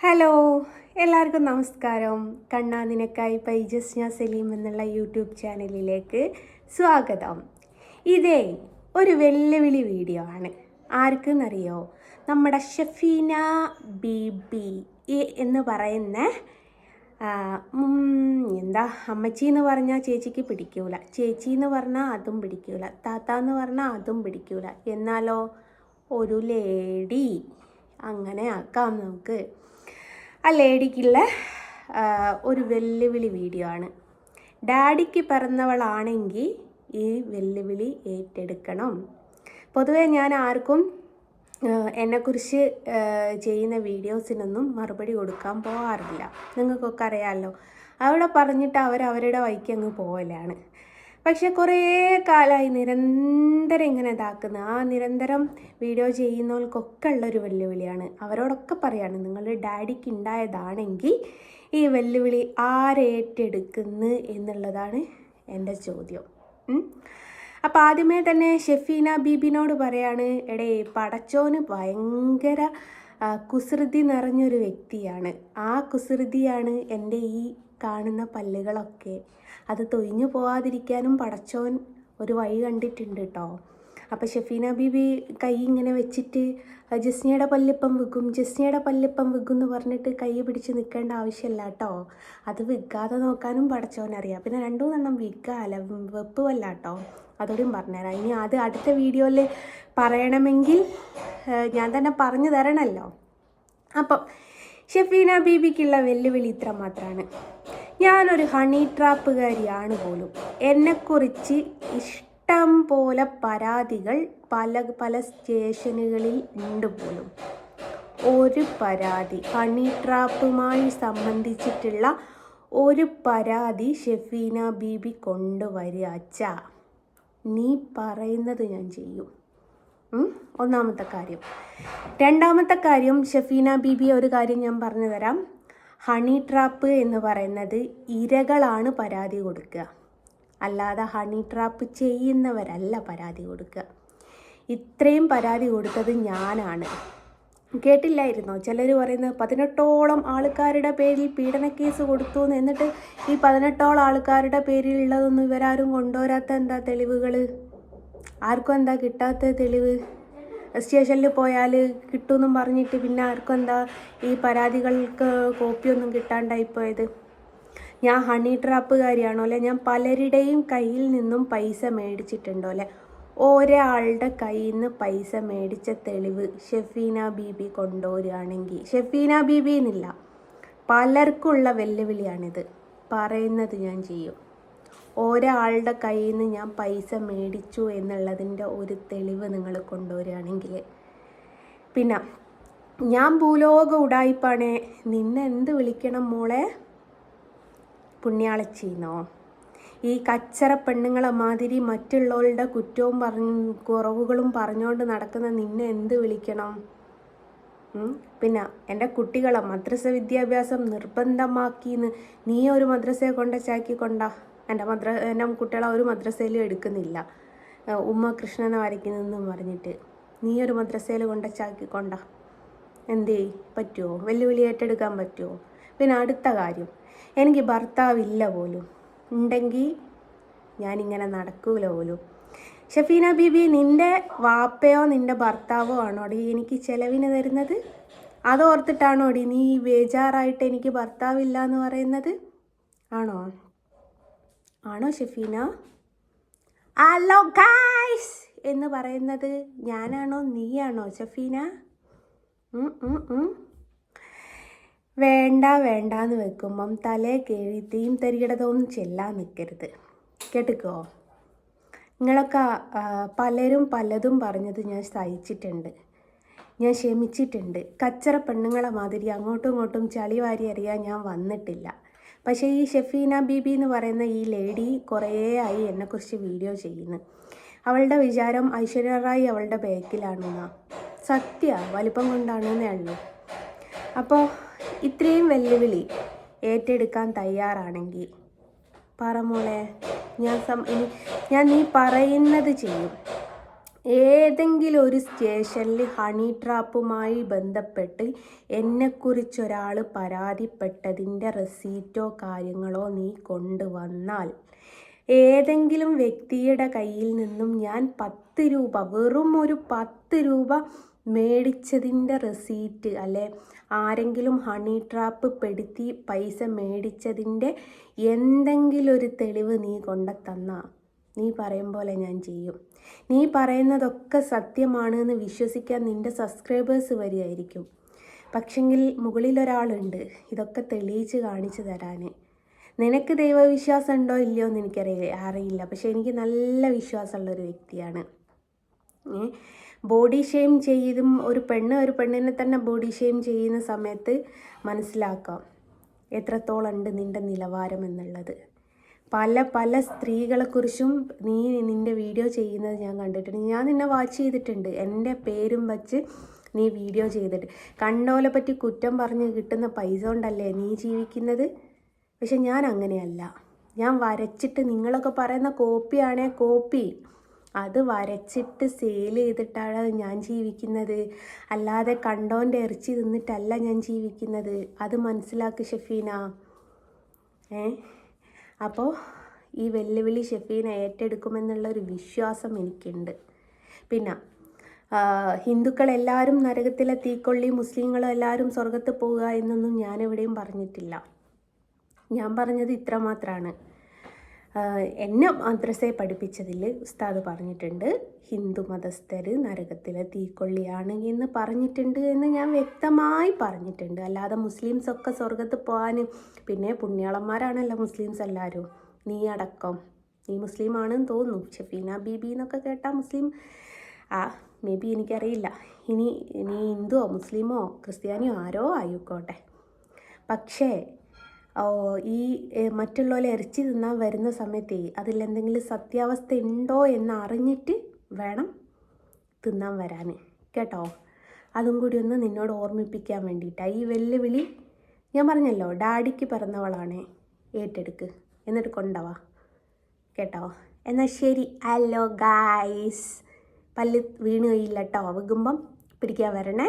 Hello എല്ലാവർക്കും നമസ്കാരം. കണ്ണാ നിനക്കായി പൈജസ്ന സലീം എന്നുള്ള യൂട്യൂബ് ചാനലിലേക്ക് സ്വാഗതം. ഇതേ ഒരു വെല്ലുവിളി വീഡിയോ ആണ്. ആർക്കെന്നറിയോ? നമ്മുടെ ഷഫീന ബീബി ഈ- എന്ന് പറയുന്ന എന്താ അമ്മച്ചി എന്ന് പറഞ്ഞാൽ ചേച്ചിക്ക് പിടിക്കൂല. ചേച്ചി എന്ന് പറഞ്ഞാൽ അതും പിടിക്കൂല. താത്ത എന്ന് പറഞ്ഞാൽ അതും പിടിക്കൂല. എന്നാലോ? ഒരു ലേഡി. അങ്ങനെ ആക്കാം നമുക്ക്. ആ ലേഡിക്കുള്ള ഒരു വെല്ലുവിളി വീഡിയോ ആണ്. ഡാഡിക്ക് പിറന്നവളാണെങ്കിൽ ഈ വെല്ലുവിളി ഏറ്റെടുക്കണം. പൊതുവേ ഞാൻ ആർക്കും എന്നെക്കുറിച്ച് ചെയ്യുന്ന വീഡിയോസിനൊന്നും മറുപടി കൊടുക്കാൻ പോകാറില്ല നിങ്ങൾക്കൊക്കെ അറിയാമല്ലോ. അവിടെ പറഞ്ഞിട്ട് അവർ വഴിക്ക് അങ്ങ് പോകലാണ് പക്ഷെ കുറേ കാലമായി നിരന്തരം ഇങ്ങനെ ഇതാക്കുന്ന. ആ നിരന്തരം വീഡിയോ ചെയ്യുന്നവർക്കൊക്കെ ഉള്ളൊരു വെല്ലുവിളിയാണ്. അവരോടൊക്കെ പറയാണ് നിങ്ങളുടെ ഡാഡിക്ക് ഉണ്ടായതാണെങ്കിൽ ഈ വെല്ലുവിളി ആരേറ്റെടുക്കുന്നു എന്നുള്ളതാണ് എന്റെ ചോദ്യം. അപ്പോൾ അപ്പം ആദ്യമേ തന്നെ ഷെഫീന ബീബിനോട് പറയാണ് എടേ പടച്ചോന് ഭയങ്കര കുസൃതി നിറഞ്ഞൊരു വ്യക്തിയാണ്. ആ കുസൃതിയാണ് എന്റെ ഈ കാണുന്ന പല്ലുകളൊക്കെ. അത് തൊയിഞ്ഞു പോവാതിരിക്കാനും പടച്ചോൻ ഒരു വഴി കണ്ടിട്ടുണ്ട് കേട്ടോ അപ്പോൾ ഷെഫീന ബീബി കൈ ഇങ്ങനെ വെച്ചിട്ട് ജസ്നിയുടെ പല്ലിപ്പം വിൽക്കും ജസ്നയുടെ പല്ലിപ്പം വിൽക്കും എന്ന് പറഞ്ഞിട്ട് കൈ പിടിച്ച് നിൽക്കേണ്ട ആവശ്യമില്ല കേട്ടോ അത് വിൽക്കാതെ നോക്കാനും പടച്ചോനറിയാം പിന്നെ രണ്ടു മൂന്നെണ്ണം വിൽക്കാല്ല വെപ്പുമല്ല കേട്ടോ അതോടെയും പറഞ്ഞുതരാം. ഇനി അത് അടുത്ത വീഡിയോയിൽ പറയണമെങ്കിൽ ഞാൻ തന്നെ പറഞ്ഞു തരണമല്ലോ അപ്പം ഷെഫീന ബീബിക്കുള്ള വെല്ലുവിളി ഇത്ര മാത്രമാണ് ഞാനൊരു ഹണി ട്രാപ്പുകാരിയാണ് പോലും. എന്നെക്കുറിച്ച് ഇഷ്ടം പോലെ പരാതികൾ പല പല സ്റ്റേഷനുകളിൽ ഉണ്ട് പോലും. ഒരു പരാതി ഹണി ട്രാപ്പുമായി സംബന്ധിച്ചിട്ടുള്ള ഒരു പരാതി ഷെഫീന ബീബി കൊണ്ടുവരിക. അച്ഛാ നീ പറയുന്നത് ഞാൻ ചെയ്യും. ഒന്നാമത്തെ കാര്യം. രണ്ടാമത്തെ കാര്യം ഷഫീന ബീബി ഒരു കാര്യം ഞാൻ പറഞ്ഞു തരാം. ഹണി ട്രാപ്പ് എന്ന് പറയുന്നത് ഇരകളാണ് പരാതി കൊടുക്കുക. അല്ലാതെ ഹണി ട്രാപ്പ് ചെയ്യുന്നവരല്ല പരാതി കൊടുക്കുക. ഇത്രയും പരാതി കൊടുത്തത് ഞാനാണ്. കേട്ടില്ലായിരുന്നോ? ചിലർ പറയുന്നത് പതിനെട്ടോളം ആൾക്കാരുടെ പേരിൽ പീഡന കേസ് കൊടുത്തു എന്ന് എന്നിട്ട് ഈ പതിനെട്ടോളം ആൾക്കാരുടെ പേരിലുള്ളതൊന്നും ഇവരാരും കൊണ്ടുവരാത്ത എന്താ തെളിവുകൾ ആർക്കും എന്താ കിട്ടാത്ത തെളിവ്? സ്റ്റേഷനിൽ പോയാൽ കിട്ടുമെന്നും പറഞ്ഞിട്ട് പിന്നെ ആർക്കും എന്താ ഈ പരാതികൾക്ക് കോപ്പിയൊന്നും കിട്ടാണ്ടായിപ്പോയത് ഞാൻ ഹണി ട്രാപ്പുകാരിയാണോ അല്ലെ? ഞാൻ പലരുടെയും കയ്യിൽ നിന്നും പൈസ മേടിച്ചിട്ടുണ്ടോ അല്ലെ? ഒരാളുടെ കയ്യിൽ നിന്ന് പൈസ മേടിച്ച തെളിവ് ഷെഫീന ബീബി കൊണ്ടുവരികയാണെങ്കിൽ ഷെഫീന ബീബി എന്നില്ല പലർക്കുള്ള വെല്ലുവിളിയാണിത്. പറയുന്നത് ഞാൻ ചെയ്യും. ഒരാളുടെ കയ്യിൽ നിന്ന് ഞാൻ പൈസ മേടിച്ചു എന്നുള്ളതിന്റെ ഒരു തെളിവ് നിങ്ങൾ കൊണ്ടുവരികയാണെങ്കിൽ. പിന്നെ ഞാൻ ഭൂലോക ഉടായിപ്പാണേ. നിന്നെ എന്ത് വിളിക്കണം മോളെ? പുണ്യാളച്ചീന്നോ? ഈ കച്ചറ പെണ്ണുങ്ങളെ മാതിരി മറ്റുള്ളവരുടെ കുറ്റവും പറഞ്ഞ കുറവുകളും പറഞ്ഞുകൊണ്ട് നടക്കുന്ന നിന്നെ എന്ത് വിളിക്കണം? പിന്നെ എന്റെ കുട്ടികളെ മദ്രസ വിദ്യാഭ്യാസം നിർബന്ധമാക്കിന്ന് നീ ഒരു മദ്രസയെ കൊണ്ട കൊണ്ടാ എന്റെ മദ്ര എന്റെ കുട്ടികളെ ഒരു മദ്രസയിലും എടുക്കുന്നില്ല. ഉമ്മ കൃഷ്ണനെ വരയ്ക്കുന്നതെന്ന് പറഞ്ഞിട്ട്. നീ ഒരു മദ്രസയിൽ കൊണ്ട എന്തേ? പറ്റുമോ വെല്ലുവിളി ഏറ്റെടുക്കാൻ പറ്റുമോ പിന്നെ അടുത്ത കാര്യം. എനിക്ക് ഭർത്താവില്ല പോലും. ഉണ്ടെങ്കിൽ ഞാനിങ്ങനെ നടക്കൂല പോലും. ഷഫീന ബീബി നിന്റെ വാപ്പയോ നിന്റെ ഭർത്താവോ ആണോടി എനിക്ക് ചിലവിന് തരുന്നത്? അതോർത്തിട്ടാണോടി നീ ബേജാറായിട്ട് എനിക്ക് ഭർത്താവില്ല എന്ന് പറയുന്നത്? ആണോ? ആണോ ഷെഫീന? ഹലോ ഗായ്സ് എന്ന് പറയുന്നത് ഞാനാണോ നീയാണോ ഷഫീന. വേണ്ട വേണ്ട എന്ന് വെക്കുമ്പം തലേ കയറി തീം തരികിടതൊന്നും ചെല്ലാൻ നിൽക്കരുത് കേട്ടിക്കോ? നിങ്ങളൊക്കെ പലരും പലതും പറഞ്ഞത് ഞാൻ സഹിച്ചിട്ടുണ്ട്. ഞാൻ ക്ഷമിച്ചിട്ടുണ്ട്. കച്ചറ പെണ്ണുങ്ങളെ മാതിരി അങ്ങോട്ടും ഇങ്ങോട്ടും ചളി വാരി അറിയാൻ ഞാൻ വന്നിട്ടില്ല. പക്ഷേ ഈ ഷെഫീന ബീബി എന്ന് പറയുന്ന ഈ ലേഡി കുറേ ആയി എന്നെക്കുറിച്ച് വീഡിയോ ചെയ്യുന്നു. അവളുടെ വിചാരം ഐശ്വര്യ റായ് അവളുടെ ബാക്കിലാണെന്നാ. സത്യ വലിപ്പം കൊണ്ടാണെന്നേ ഉള്ളൂ. അപ്പോൾ ഇത്രയും വെല്ലുവിളി ഏറ്റെടുക്കാൻ തയ്യാറാണെങ്കിൽ പറ മോളെ ഞാൻ സം ഞാൻ നീ പറയുന്നത് ചെയ്യും. ഏതെങ്കിലും ഒരു സ്റ്റേഷനിൽ ഹണി ട്രാപ്പുമായി ബന്ധപ്പെട്ട് എന്നെക്കുറിച്ചൊരാൾ പരാതിപ്പെട്ടതിന്റെ റെസീറ്റോ കാര്യങ്ങളോ നീ കൊണ്ടുവന്നാൽ ഏതെങ്കിലും വ്യക്തിയുടെ കയ്യിൽ നിന്നും ഞാൻ പത്ത് രൂപ വെറും ഒരു പത്ത് രൂപ മേടിച്ചതിന്റെ റെസീറ്റ് അല്ലെ ആരെങ്കിലും ഹണി ട്രാപ്പ് പെടുത്തി പൈസ മേടിച്ചതിന്റെ എന്തെങ്കിലും ഒരു തെളിവ് നീ കൊണ്ട തന്നാ നീ പറയും പോലെ ഞാൻ ചെയ്യും. നീ പറയുന്നതൊക്കെ സത്യമാണ് എന്ന് വിശ്വസിക്കാൻ നിന്റെ സബ്സ്ക്രൈബേഴ്സ് വരികയായിരിക്കും പക്ഷെങ്കിൽ മുകളിലൊരാളുണ്ട് ഇതൊക്കെ തെളിയിച്ച് കാണിച്ചു തരാൻ നിനക്ക് ദൈവവിശ്വാസം ഉണ്ടോ ഇല്ലയോ എന്ന് എനിക്കറിയില്ല അറിയില്ല. പക്ഷെ എനിക്ക് നല്ല വിശ്വാസമുള്ളൊരു വ്യക്തിയാണ്. ബോഡി ഷെയിം ചെയ്തും ഒരു പെണ്ണ് ഒരു പെണ്ണിനെ തന്നെ ബോഡി ഷെയിം ചെയ്യുന്ന സമയത്ത് മനസ്സിലാക്കാം എത്രത്തോളം ഉണ്ട് നിന്റെ നിലവാരം എന്നുള്ളത്. പല പല സ്ത്രീകളെക്കുറിച്ചും നീ നിന്റെ വീഡിയോ ചെയ്യുന്നത് ഞാൻ കണ്ടിട്ടുണ്ട്. ഞാൻ നിന്നെ വാച്ച് ചെയ്തിട്ടുണ്ട്. എന്റെ പേരും വച്ച് നീ വീഡിയോ ചെയ്തിട്ട്. കണ്ടോലെ പറ്റി കുറ്റം പറഞ്ഞ് കിട്ടുന്ന പൈസ കൊണ്ടല്ലേ നീ ജീവിക്കുന്നത്? പക്ഷെ ഞാൻ അങ്ങനെയല്ല. ഞാൻ വരച്ചിട്ട് നിങ്ങളൊക്കെ പറയുന്ന കോപ്പിയാണേ കോപ്പി. അത് വരച്ചിട്ട് സെയിൽ ചെയ്തിട്ടാണ് ഞാൻ ജീവിക്കുന്നത്. അല്ലാതെ കണ്ടോന്റെ ഇറച്ചി തിന്നിട്ടല്ല ഞാൻ ജീവിക്കുന്നത്. അത് മനസ്സിലാക്ക് ഷെഫീന. ഏ? അപ്പോൾ ഈ വെല്ലുവിളി ഷെഫീനെ ഏറ്റെടുക്കുമെന്നുള്ള ഒരു വിശ്വാസം എനിക്കുണ്ട്. പിന്നെ ഹിന്ദുക്കളെല്ലാവരും നരകത്തിലെ തീക്കൊള്ളി മുസ്ലിങ്ങളും എല്ലാവരും സ്വർഗത്ത് പോവുക എന്നൊന്നും ഞാനെവിടെയും പറഞ്ഞിട്ടില്ല. ഞാൻ പറഞ്ഞത് ഇത്ര മാത്രമാണ് എന്നെ മദ്രസയെ പഠിപ്പിച്ചതിൽ ഉസ്താദ് പറഞ്ഞിട്ടുണ്ട് ഹിന്ദു മതസ്ഥർ നരകത്തിലെ തീക്കൊള്ളിയാണ് എന്ന് പറഞ്ഞിട്ടുണ്ട് എന്ന് ഞാൻ വ്യക്തമായി പറഞ്ഞിട്ടുണ്ട്. അല്ലാതെ മുസ്ലിംസൊക്കെ സ്വർഗത്ത് പോകാൻ പിന്നെ പുണ്യാളന്മാരാണല്ലോ മുസ്ലിംസ് എല്ലാവരും. നീ അടക്കം. നീ മുസ്ലിമാണെന്ന് തോന്നുന്നു. ഷെഫീന ബീബി എന്നൊക്കെ കേട്ടാൽ മുസ്ലിം. ആ മേ ബി എനിക്കറിയില്ല. ഇനി നീ ഹിന്ദുവോ മുസ്ലിമോ ക്രിസ്ത്യാനിയോ ആരോ ആയിക്കോട്ടെ. പക്ഷേ ഈ മറ്റുള്ളവരെ ഇറച്ചി തിന്നാൻ വരുന്ന സമയത്തേ അതിൽ എന്തെങ്കിലും സത്യാവസ്ഥ ഉണ്ടോ എന്ന് അറിഞ്ഞിട്ട് വേണം തിന്നാൻ വരാൻ കേട്ടോ? അതും കൂടി ഒന്ന് നിന്നോട് ഓർമ്മിപ്പിക്കാൻ വേണ്ടിയിട്ടാണ് ഈ വെല്ലുവിളി ഞാൻ പറഞ്ഞല്ലോ ഡാഡിക്ക് പിറന്നവളാണ് ഏറ്റെടുക്ക്. എന്നിട്ട് കൊണ്ടവാ. കേട്ടോ? എന്നാൽ ശരി. Hello guys. പല്ല് വീണ് കഴിയില്ല കേട്ടോ. വെക്കുമ്പം പിടിക്കാൻ വരണേ.